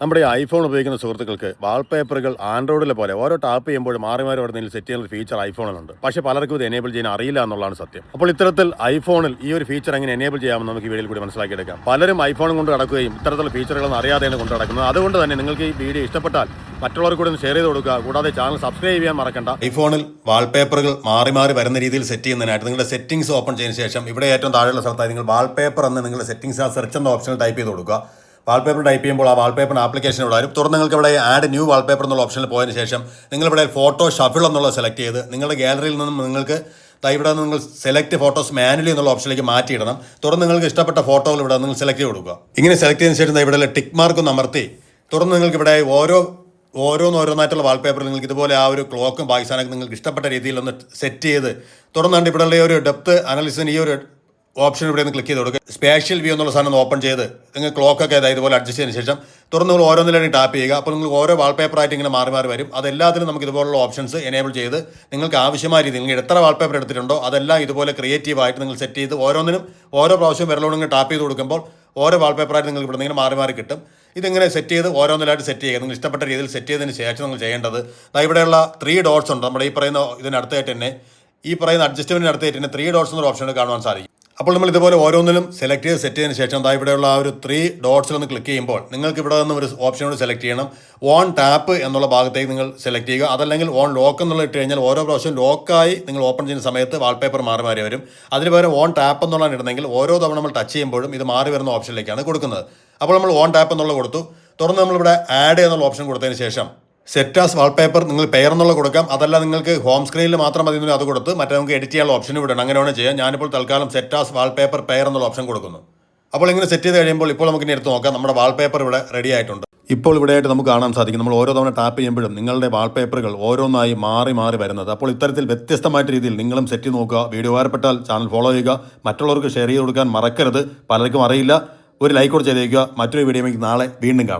നമ്മുടെ ഐഫോൺ ഉപയോഗിക്കുന്ന സുഹൃത്തുക്കൾക്ക് വാൾപേപ്പറുകൾ ആൻഡ്രോയിഡിലെ പോലെ ഓരോ ടാപ്പ് ചെയ്യുമ്പോൾ മാറി മാറി വരുന്നതിൽ സെറ്റ് ചെയ്യുന്ന ഫീച്ചർ ഐഫോണിലുണ്ട് പക്ഷേ പലർക്കും ഇത് എനേബിൾ ചെയ്യാൻ അറിയില്ല എന്നുള്ളതാണ് സത്യം. അപ്പോൾ ഇത്തരത്തിൽ ഐഫോണിൽ ഈ ഒരു ഫീച്ചർ എങ്ങനെ എനേബിൾ ചെയ്യാമെന്ന് നമുക്ക് ഈ വീഡിയോയിൽ കൂടി മനസ്സിലാക്കിയെടുക്കാം. പലരും ഐഫോണും കൊണ്ട് നടക്കുകയും ഇത്തരത്തിലുള്ള ഫീച്ചറുകളൊന്നും അറിയാതെയാണ് കൊണ്ട് നടക്കുന്നത്. അതുകൊണ്ട് തന്നെ നിങ്ങൾക്ക് ഈ വീഡിയോ ഇഷ്ടപ്പെട്ടാൽ മറ്റുള്ളവർ കൂടി ഒന്ന് ഷെയർ ചെയ്ത് കൊടുക്കുക. കൂടാതെ ചാനൽ സബ്സ്ക്രൈബ് ചെയ്യാൻ മറക്കണ്ട. ഐഫോണിൽ വാൾപേപ്പറുകൾ മാറി മാറി വരുന്ന രീതിയിൽ സെറ്റ് ചെയ്യുന്നതിനായിട്ട് നിങ്ങളുടെ സെറ്റിംഗ്സ് ഓപ്പൺ ചെയ്തതിനു ശേഷം ഇവിടെ ഏറ്റവും താഴെയുള്ള സ്ഥലത്തായി നിങ്ങൾ വാൾപേപ്പർ എന്ന് നിങ്ങളുടെ സെറ്റിംഗ്സ് ആ സെർച്ച് എന്ന ഓപ്ഷനിൽ ടൈപ്പ് ചെയ്ത് കൊടുക്കുക. വാൾപേപ്പർ ടൈപ്പ് ചെയ്യുമ്പോൾ ആ വാൾപേപ്പർ ആപ്ലിക്കേഷൻ ഇവിടെ വരും. തുടർന്ന് നിങ്ങൾക്ക് ഇവിടെ ആഡ് ന്യൂ വാൾപേപ്പർ എന്നുള്ള ഓപ്ഷനിൽ പോയതിന് ശേഷം നിങ്ങളിവിടെ ഫോട്ടോ ഷഫിൾ എന്നുള്ളത് സെലക്ട് ചെയ്ത് നിങ്ങളുടെ ഗാലറിയിൽ നിന്നും നിങ്ങൾക്ക് ഇവിടെ നിന്ന് നിങ്ങൾ സെലക്ട് ഫോട്ടോസ് മാനുവലി എന്നുള്ള ഓപ്ഷനിലേക്ക് മാറ്റിയിടണം. തുടർന്ന് നിങ്ങൾക്ക് ഇഷ്ടപ്പെട്ട ഫോട്ടോകൾ ഇവിടെ നിങ്ങൾ സെലക്ട് ചെയ്ത് കൊടുക്കുക. ഇങ്ങനെ സെലക്ട് ചെയ്തതിന് ശേഷം ഇവിടെ ടിക്ക് മാർക്ക് ഒന്ന് അമർത്തി. തുടർന്ന് നിങ്ങൾക്ക് ഇവിടെ ഓരോ ഓരോന്നോരോന്നായിട്ടുള്ള വാൾപേപ്പർ നിങ്ങൾക്ക് ഇതുപോലെ ആ ഒരു ക്ലോക്കും പാകിസ്ഥാനൊക്കെ നിങ്ങൾക്ക് ഇഷ്ടപ്പെട്ട രീതിയിൽ ഒന്ന് സെറ്റ് ചെയ്ത് തുടർന്നാണ്ട് ഇവിടെയുള്ള ഒരു ഡെപ്ത് അനാലിസിന് ഈ ഒരു ഓപ്ഷൻ ഇവിടെ നിന്ന് ക്ലിക്ക് ചെയ്ത് കൊടുക്കുക സ്പേഷ്യൽ വ്യൂ എന്നുള്ള സാധനം ഓപ്പൺ ചെയ്ത് നിങ്ങൾ ക്ലോക്കൊക്കെ ഇതാ ഇതുപോലെ അഡ്ജസ്റ്റ് ചെയ്തതിന് ശേഷം തുടർന്ന് നിങ്ങൾ ഓരോന്നിലാണ് ടാപ്പ് ചെയ്യുക. അപ്പോൾ നിങ്ങൾ ഓരോ വാൾപേപ്പർ ആയിട്ട് ഇങ്ങനെ മാറി മാറി വരും. അതെല്ലാത്തിനും നമുക്ക് ഇതുപോലുള്ള ഓപ്ഷൻസ് എനേബിൾ ചെയ്ത് നിങ്ങൾക്ക് ആവശ്യമായ രീതിയിൽ നിങ്ങൾ എത്ര വാൾപേപ്പർ എടുത്തിട്ടുണ്ടോ അതെല്ലാം ഇതുപോലെ ക്രിയേറ്റീവായിട്ട് നിങ്ങൾ സെറ്റ് ചെയ്ത് ഓരോന്നിനും ഓരോ പ്രാവശ്യം വിരലോട് നിങ്ങൾ ടാപ്പ് ചെയ്ത് കൊടുക്കുമ്പോൾ ഓരോ വാൾപേപ്പറായിട്ട് നിങ്ങൾ ഇവിടെ നിന്ന് മാറി മാറി കിട്ടും. ഇതിങ്ങനെ സെറ്റ് ചെയ്ത് ഓരോന്നിലായിട്ട് സെറ്റ് ചെയ്യുക. നിങ്ങൾ ഇഷ്ടപ്പെട്ട രീതിയിൽ സെറ്റ് ചെയ്തതിന് ശേഷം നിങ്ങൾ ചെയ്യേണ്ടത് ഇവിടെയുള്ള ത്രീ ഡോട്ട്സ് ഉണ്ട്. നമ്മുടെ ഈ പറയുന്ന ഇതിനടുത്തായിട്ട് തന്നെ ഈ പറയുന്ന അഡ്ജസ്റ്റ്മെന്റിന് അടുത്തായിട്ട് തന്നെ ത്രീ ഡോട്ട്സ് എന്നൊരു ഓപ്ഷൻ കാണുവാൻ സാധിക്കും. അപ്പോൾ നമ്മൾ ഇതുപോലെ ഓരോന്നിലും സെലക്ട് ചെയ്ത് സെറ്റ് ചെയ്തതിന് ശേഷം ദാ ഇവിടെയുള്ള ആ ഒരു ത്രീ ഡോട്ട്സിൽ ഒന്ന് ക്ലിക്ക് ചെയ്യുമ്പോൾ നിങ്ങൾക്ക് ഇവിടെ നിന്ന് ഒരു ഓപ്ഷൻ കൂടി സെലക്ട് ചെയ്യണം. ഓൺ ടാപ്പ് എന്നുള്ള ഭാഗത്തേക്ക് നിങ്ങൾ സെലക്ട് ചെയ്യുക. അതല്ലെങ്കിൽ ഓൺ ലോക്ക് എന്നുള്ള ഇട്ട് കഴിഞ്ഞാൽ ഓരോ പ്രാവശ്യം ലോക്കായി നിങ്ങൾ ഓപ്പൺ ചെയ്യുന്ന സമയത്ത് വാൾപേപ്പർ മാറി മാറി വരും. അതിന് പകരം ഓൺ ടാപ്പ് എന്നുള്ളതാണ് ഇടുന്നെങ്കിൽ ഓരോ തവണ നമ്മൾ ടച്ച് ചെയ്യുമ്പോഴും ഇത് മാറി വരുന്ന ഓപ്ഷനിലേക്കാണ് കൊടുക്കുന്നത്. അപ്പോൾ നമ്മൾ ഓൺ ടാപ്പ് എന്നുള്ള കൊടുത്തു. തുടർന്ന് നമ്മളിവിടെ ആഡ് എന്നുള്ള ഓപ്ഷൻ കൊടുത്തതിന് ശേഷം സെറ്റാസ് വാൾപേപ്പർ നിങ്ങൾ പെയർ എന്നുള്ള കൊടുക്കാം. അതല്ല നിങ്ങൾക്ക് ഹോം സ്ക്രീനിൽ മാത്രം മതി അത് കൊടുത്ത് മറ്റേ നമുക്ക് എഡിറ്റ് ചെയ്യാനുള്ള ഓപ്ഷൻ വിടണം അങ്ങനെയാണ് ചെയ്യാം ഞാനിപ്പോൾ തൽക്കാലം സെറ്റാസ് വാൾപേപ്പർ പെയർ എന്നുള്ള ഓപ്ഷൻ കൊടുക്കുന്നു. അപ്പോൾ ഇങ്ങനെ സെറ്റ് ചെയ്ത് കഴിയുമ്പോൾ ഇപ്പോൾ നമുക്ക് ഇനി എടുത്ത് നോക്കാം. നമ്മുടെ വാൾപേപ്പർ ഇവിടെ റെഡി ആയിട്ടുണ്ട്. ഇപ്പോൾ ഇവിടെയായിട്ട് നമുക്ക് കാണാൻ സാധിക്കും. നമ്മൾ ഓരോ തവണ ടാപ്പ് ചെയ്യുമ്പോഴും നിങ്ങളുടെ വാൾപേപ്പറുകൾ ഓരോന്നായി മാറി മാറി വരുന്നത്. അപ്പോൾ ഇത്തരത്തിൽ വ്യത്യസ്തമായിട്ട് രീതിയിൽ നിങ്ങളും സെറ്റ് നോക്കുക. വീഡിയോ ഉപകാരപ്പെട്ടാൽ ചാനൽ ഫോളോ ചെയ്യുക. മറ്റുള്ളവർക്ക് ഷെയർ ചെയ്ത് കൊടുക്കാൻ മറക്കരുത്. പലർക്കും അറിയില്ല. ഒരു ലൈക്ക് കൂടെ ചെയ്തേക്കുക. മറ്റൊരു വീഡിയോ നാളെ വീണ്ടും കാണാം.